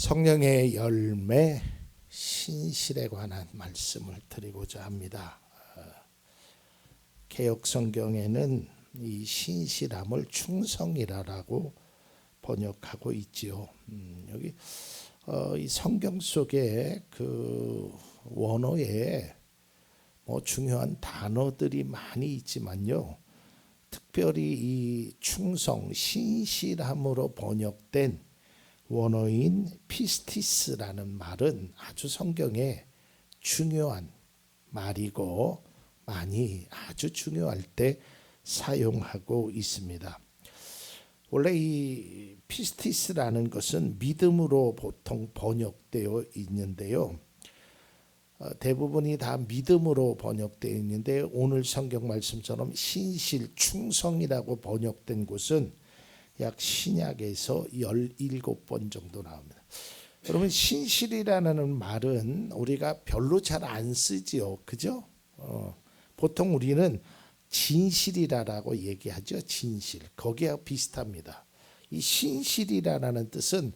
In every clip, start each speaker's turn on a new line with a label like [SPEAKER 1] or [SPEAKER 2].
[SPEAKER 1] 성령의 열매 신실에 관한 말씀을 드리고자 합니다. 어, 개혁 성경에는 이 신실함을 충성이라고 번역하고 있지요. 음, 여기 어, 이 성경 속에 그 원어에 뭐 중요한 단어들이 많이 있지만요. 특별히 이 충성, 신실함으로 번역된 원어인 피스티스라는 말은 아주 성경에 중요한 말이고 많이 아주 중요할 때 사용하고 있습니다. 원래 이 피스티스라는 것은 믿음으로 보통 번역되어 있는데요. 어, 대부분이 다 믿음으로 번역되어 있는데 오늘 성경 말씀처럼 신실, 충성이라고 번역된 곳은 약 신약에서 17번 정도 나옵니다. 여러분 신실이라는 말은 우리가 별로 잘 안 쓰지요. 그죠? 어, 보통 우리는 진실이라고 얘기하죠. 진실. 거기에 비슷합니다. 이 신실이라는 뜻은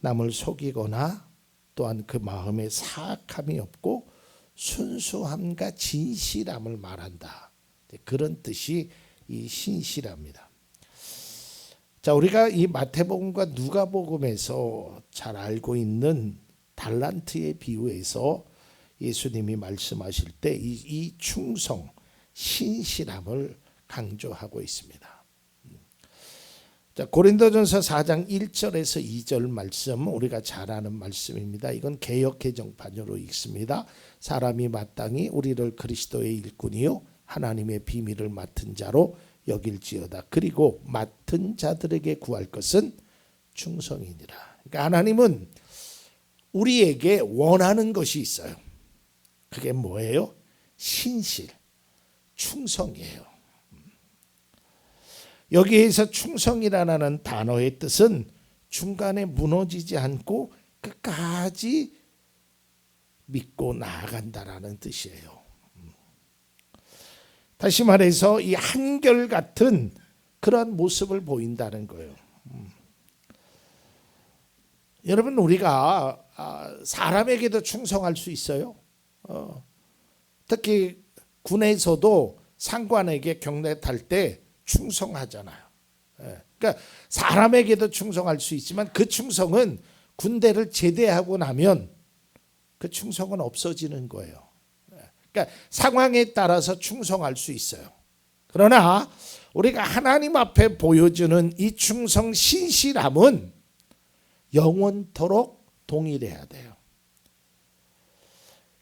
[SPEAKER 1] 남을 속이거나 또한 그 마음에 사악함이 없고 순수함과 진실함을 말한다. 그런 뜻이 이 신실합니다. 자, 우리가 이 마태복음과 누가복음에서 잘 알고 있는 달란트의 비유에서 예수님이 말씀하실 때 이 충성, 신실함을 강조하고 있습니다. 자, 고린도전서 4장 1절에서 2절 말씀 우리가 잘 아는 말씀입니다. 이건 개역 개정판으로 읽습니다. 사람이 마땅히 우리를 그리스도의 일꾼이요 하나님의 비밀을 맡은 자로 여길지어다. 그리고 맡은 자들에게 구할 것은 충성이니라. 그러니까 하나님은 우리에게 원하는 것이 있어요. 그게 뭐예요? 신실, 충성이에요. 여기에서 충성이라는 단어의 뜻은 중간에 무너지지 않고 끝까지 믿고 나아간다라는 뜻이에요. 다시 말해서 이 한결 같은 그러한 모습을 보인다는 거예요. 음. 여러분 우리가 아, 사람에게도 충성할 수 있어요. 어, 특히 군에서도 상관에게 경례 탈 때 충성하잖아요. 예, 그러니까 사람에게도 충성할 수 있지만 그 충성은 군대를 제대하고 나면 그 충성은 없어지는 거예요. 그러니까 상황에 따라서 충성할 수 있어요. 그러나 우리가 하나님 앞에 보여주는 이 충성 신실함은 영원토록 동일해야 돼요.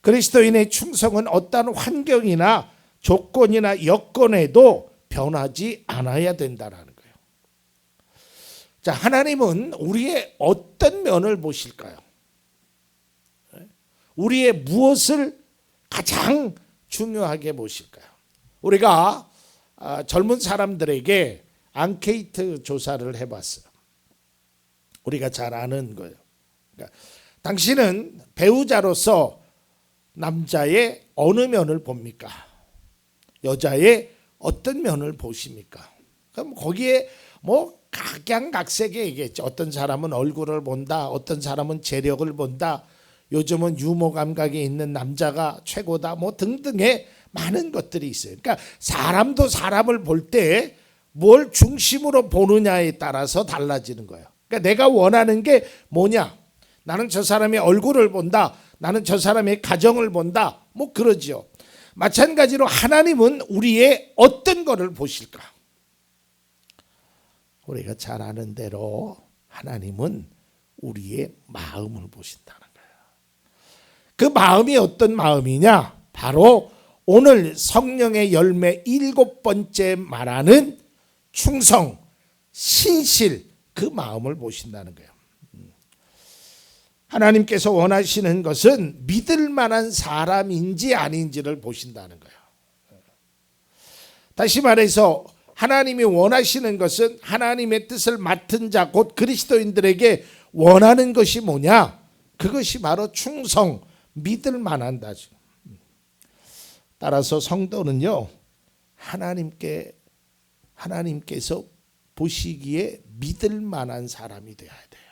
[SPEAKER 1] 그리스도인의 충성은 어떤 환경이나 조건이나 여건에도 변하지 않아야 된다라는 거예요. 자, 하나님은 우리의 어떤 면을 보실까요? 우리의 무엇을 가장 중요하게 보실까요? 우리가 아, 젊은 사람들에게 앙케이트 조사를 해봤어요. 우리가 잘 아는 거예요. 그러니까 당신은 배우자로서 남자의 어느 면을 봅니까? 여자의 어떤 면을 보십니까? 그럼 거기에 뭐 각양각색에 얘기했죠. 어떤 사람은 얼굴을 본다, 어떤 사람은 재력을 본다, 요즘은 유머 감각이 있는 남자가 최고다 뭐 등등의 많은 것들이 있어요. 그러니까 사람도 사람을 볼 때 뭘 중심으로 보느냐에 따라서 달라지는 거예요. 그러니까 내가 원하는 게 뭐냐? 나는 저 사람의 얼굴을 본다. 나는 저 사람의 가정을 본다. 뭐 그러지요. 마찬가지로 하나님은 우리의 어떤 것을 보실까? 우리가 잘 아는 대로 하나님은 우리의 마음을 보신다는 그 마음이 어떤 마음이냐? 바로 오늘 성령의 열매 일곱 번째 말하는 충성, 신실 그 마음을 보신다는 거예요. 하나님께서 원하시는 것은 믿을 만한 사람인지 아닌지를 보신다는 거예요. 다시 말해서 하나님이 원하시는 것은 하나님의 뜻을 맡은 자, 곧 그리스도인들에게 원하는 것이 뭐냐? 그것이 바로 충성, 믿을 만한다. 따라서 성도는요 하나님께 하나님께서 보시기에 믿을 만한 사람이 되어야 돼요.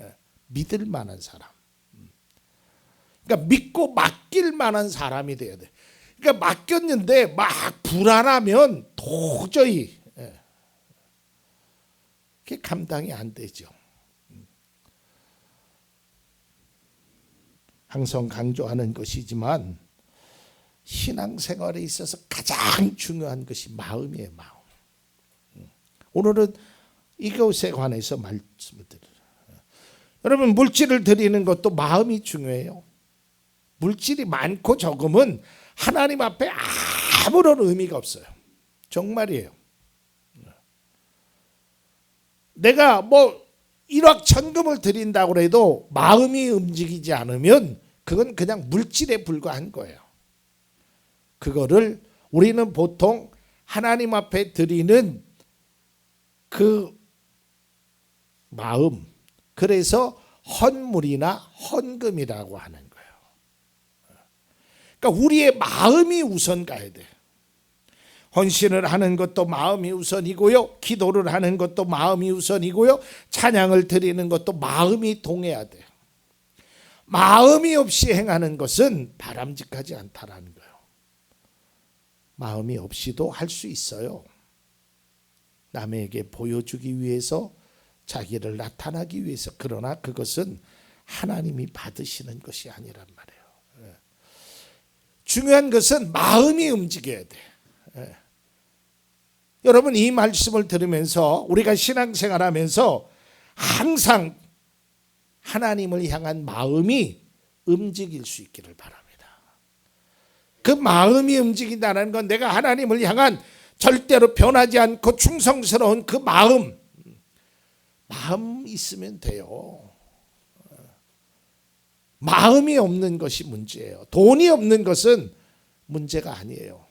[SPEAKER 1] 예, 믿을 만한 사람. 그러니까 믿고 맡길 만한 사람이 돼야 돼. 그러니까 맡겼는데 막 불안하면 도저히 예. 그게 감당이 안 되죠. 항상 강조하는 것이지만 신앙생활에 있어서 가장 중요한 것이 마음이에요, 마음. 오늘은 이것에 관해서 말씀을 드려요. 여러분 물질을 드리는 것도 마음이 중요해요. 물질이 많고 적음은 하나님 앞에 아무런 의미가 없어요. 정말이에요. 내가 뭐 일확천금을 드린다고 해도 마음이 움직이지 않으면 그건 그냥 물질에 불과한 거예요. 그거를 우리는 보통 하나님 앞에 드리는 그 마음, 그래서 헌물이나 헌금이라고 하는 거예요. 그러니까 우리의 마음이 우선 가야 돼. 헌신을 하는 것도 마음이 우선이고요. 기도를 하는 것도 마음이 우선이고요. 찬양을 드리는 것도 마음이 동해야 돼. 마음이 없이 행하는 것은 바람직하지 않다라는 거예요. 마음이 없이도 할 수 있어요. 남에게 보여주기 위해서 자기를 나타나기 위해서 그러나 그것은 하나님이 받으시는 것이 아니란 말이에요. 예. 중요한 것은 마음이 움직여야 돼. 예. 여러분 이 말씀을 들으면서 우리가 신앙생활하면서 항상 하나님을 향한 마음이 움직일 수 있기를 바랍니다. 그 마음이 움직인다는 건 내가 하나님을 향한 절대로 변하지 않고 충성스러운 그 마음 마음 있으면 돼요. 마음이 없는 것이 문제예요. 돈이 없는 것은 문제가 아니에요.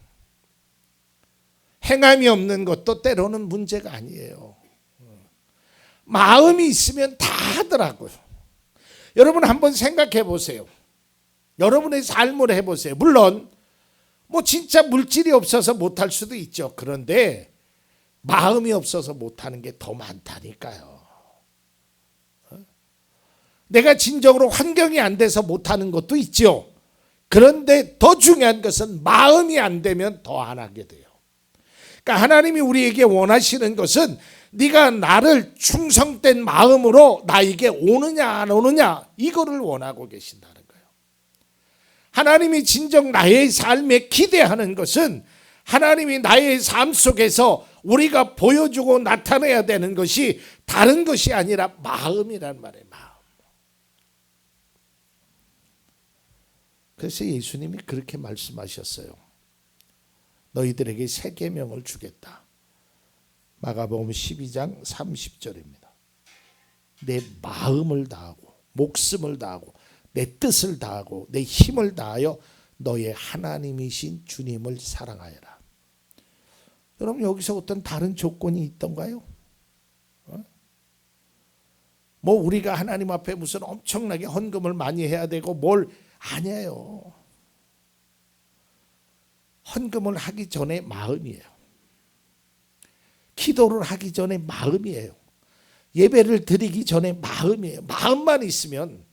[SPEAKER 1] 행함이 없는 것도 때로는 문제가 아니에요. 마음이 있으면 다 하더라고요. 여러분 한번 생각해 보세요. 여러분의 삶을 해 보세요. 물론 뭐 진짜 물질이 없어서 못할 수도 있죠. 그런데 마음이 없어서 못하는 게 더 많다니까요. 내가 진정으로 환경이 안 돼서 못하는 것도 있죠. 그런데 더 중요한 것은 마음이 안 되면 더 안 하게 돼요. 그러니까 하나님이 우리에게 원하시는 것은 네가 나를 충성된 마음으로 나에게 오느냐 안 오느냐 이거를 원하고 계신다는 거예요. 하나님이 진정 나의 삶에 기대하는 것은 하나님이 나의 삶 속에서 우리가 보여주고 나타내야 되는 것이 다른 것이 아니라 마음이란 말이에요. 마음. 그래서 예수님이 그렇게 말씀하셨어요. 너희들에게 새 계명을 주겠다. 마가복음 12장 30절입니다. 내 마음을 다하고 목숨을 다하고 내 뜻을 다하고 내 힘을 다하여 너의 하나님이신 주님을 사랑하여라. 여러분 여기서 어떤 다른 조건이 있던가요? 어? 뭐 우리가 하나님 앞에 무슨 엄청나게 헌금을 많이 해야 되고 뭘 아니에요. 헌금을 하기 전에 마음이에요. 기도를 하기 전에 마음이에요. 예배를 드리기 전에 마음이에요. 마음만 있으면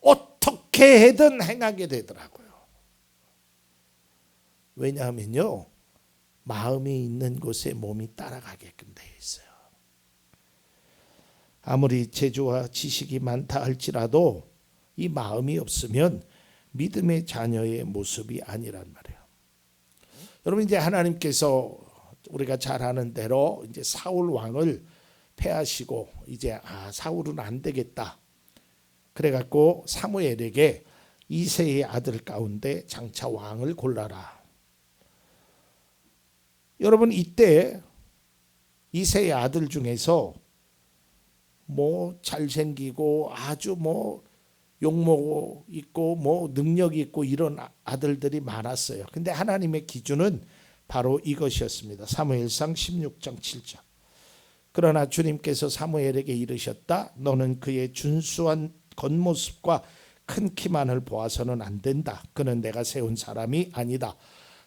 [SPEAKER 1] 어떻게든 행하게 되더라고요. 왜냐하면요. 마음이 있는 곳에 몸이 따라가게끔 되어 있어요. 아무리 재주와 지식이 많다 할지라도 이 마음이 없으면 믿음의 자녀의 모습이 아니란 말이에요. 여러분 이제 하나님께서 우리가 잘 아는 대로 이제 사울 왕을 패하시고 이제 아 사울은 안 되겠다. 그래 갖고 사무엘에게 이세의 아들 가운데 장차 왕을 골라라. 여러분 이때 이세의 아들 중에서 뭐 잘생기고 아주 뭐 욕먹고 있고 뭐 능력 있고 이런 아들들이 많았어요. 근데 하나님의 기준은 바로 이것이었습니다. 사무엘상 16장 7절. 그러나 주님께서 사무엘에게 이르셨다. 너는 그의 준수한 겉모습과 큰 키만을 보아서는 안 된다. 그는 내가 세운 사람이 아니다.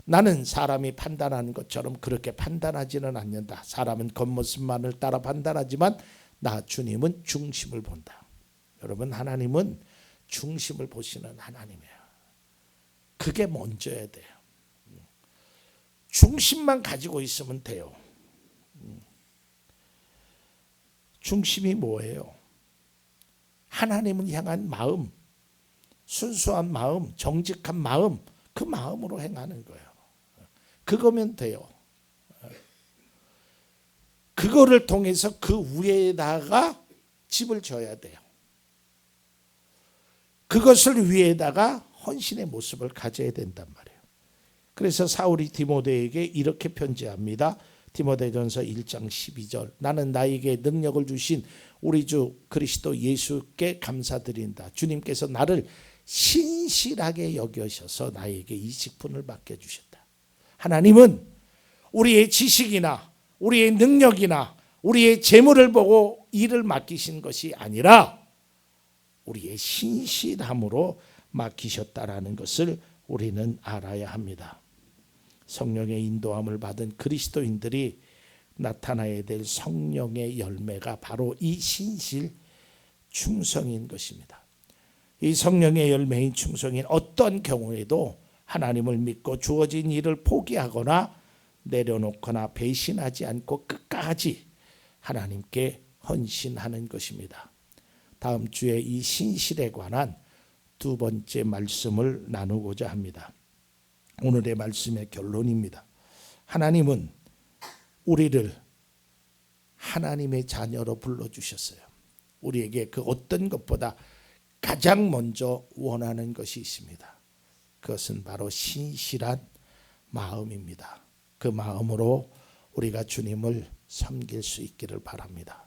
[SPEAKER 1] 나는 사람이 판단하는 것처럼 그렇게 판단하지는 않는다. 사람은 겉모습만을 따라 판단하지만 나 주님은 중심을 본다. 여러분 하나님은 중심을 보시는 하나님이에요. 그게 먼저야 돼요. 중심만 가지고 있으면 돼요. 중심이 뭐예요? 하나님을 향한 마음, 순수한 마음, 정직한 마음, 그 마음으로 행하는 거예요. 그거면 돼요. 그거를 통해서 그 위에다가 집을 져야 돼요. 그것을 위에다가 헌신의 모습을 가져야 된단 말이에요. 그래서 사울이 디모데에게 이렇게 편지합니다. 디모데전서 1장 12절 나는 나에게 능력을 주신 우리 주 그리스도 예수께 감사드린다. 주님께서 나를 신실하게 여겨셔서 나에게 이 직분을 맡겨 주셨다. 하나님은 우리의 지식이나 우리의 능력이나 우리의 재물을 보고 일을 맡기신 것이 아니라 우리의 신실함으로 맡기셨다라는 것을 우리는 알아야 합니다. 성령의 인도함을 받은 그리스도인들이 나타나야 될 성령의 열매가 바로 이 신실 충성인 것입니다. 이 성령의 열매인 충성인 어떤 경우에도 하나님을 믿고 주어진 일을 포기하거나 내려놓거나 배신하지 않고 끝까지 하나님께 헌신하는 것입니다. 다음 주에 이 신실에 관한 두 번째 말씀을 나누고자 합니다. 오늘의 말씀의 결론입니다. 하나님은 우리를 하나님의 자녀로 불러주셨어요. 우리에게 그 어떤 것보다 가장 먼저 원하는 것이 있습니다. 그것은 바로 신실한 마음입니다. 그 마음으로 우리가 주님을 섬길 수 있기를 바랍니다.